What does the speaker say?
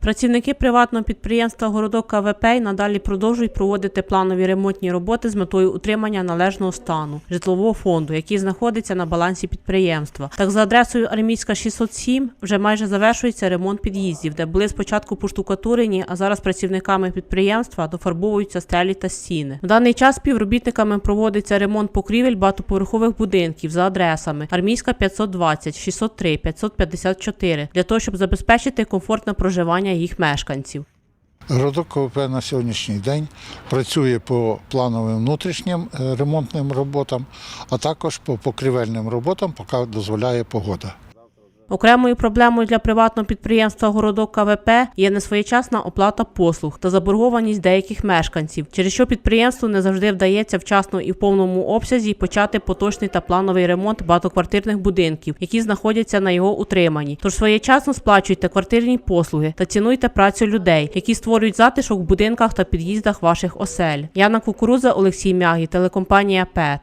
Працівники приватного підприємства Городок КВП надалі продовжують проводити планові ремонтні роботи з метою утримання належного стану житлового фонду, який знаходиться на балансі підприємства. Так за адресою Армійська 607 вже майже завершується ремонт під'їздів, де були спочатку поштукатурені, а зараз працівниками підприємства дофарбовуються стелі та стіни. В даний час співробітниками проводиться ремонт покрівель багатоповерхових будинків за адресами Армійська 520, 603, 554 для того, щоб забезпечити комфортне проживання їх мешканців. Городок КВП на сьогоднішній день працює по плановим внутрішнім е, ремонтним роботам, а також по покрівельним роботам, поки дозволяє погода. Окремою проблемою для приватного підприємства Городок КВП є несвоєчасна оплата послуг та заборгованість деяких мешканців, через що підприємству не завжди вдається вчасно і в повному обсязі почати поточний та плановий ремонт багатоквартирних будинків, які знаходяться на його утриманні. Тож своєчасно сплачуйте квартирні послуги та цінуйте працю людей, які створюють затишок в будинках та під'їздах ваших осель. Яна Кукуруза, Олексій Мягі, телекомпанія ПЕТ.